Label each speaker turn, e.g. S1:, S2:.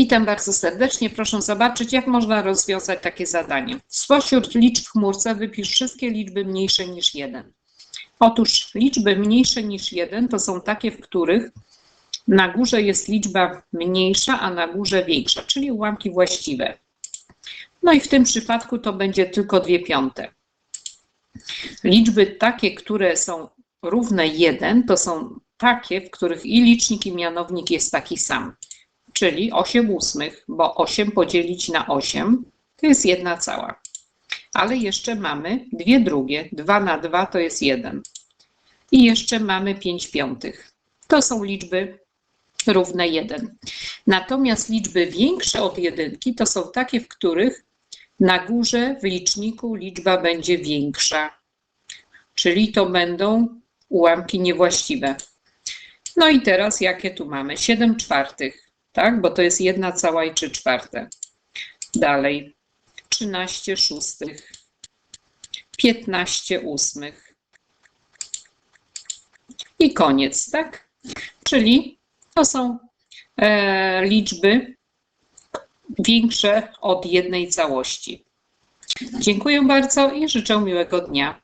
S1: Witam bardzo serdecznie. Proszę zobaczyć, jak można rozwiązać takie zadanie. Spośród liczb w chmurce wypisz wszystkie liczby mniejsze niż 1. Otóż liczby mniejsze niż 1 to są takie, w których na górze jest liczba mniejsza, a na górze większa, czyli ułamki właściwe. No i w tym przypadku to będzie tylko 2 piąte. Liczby takie, które są równe 1, to są takie, w których i licznik, i mianownik jest taki sam czyli 8 ósmych, bo 8 podzielić na 8 to jest jedna cała. Ale jeszcze mamy dwie drugie. 2 na 2 to jest 1. I jeszcze mamy 5 piątych. To są liczby równe 1. Natomiast liczby większe od jedynki to są takie, w których na górze w liczniku liczba będzie większa. Czyli to będą ułamki niewłaściwe. No i teraz jakie tu mamy? 7 czwartych tak? Bo to jest jedna cała i trzy czwarte. Dalej, 13 szóstych, 15 ósmych i koniec, tak? Czyli to są e, liczby większe od jednej całości. Dziękuję bardzo i życzę miłego dnia.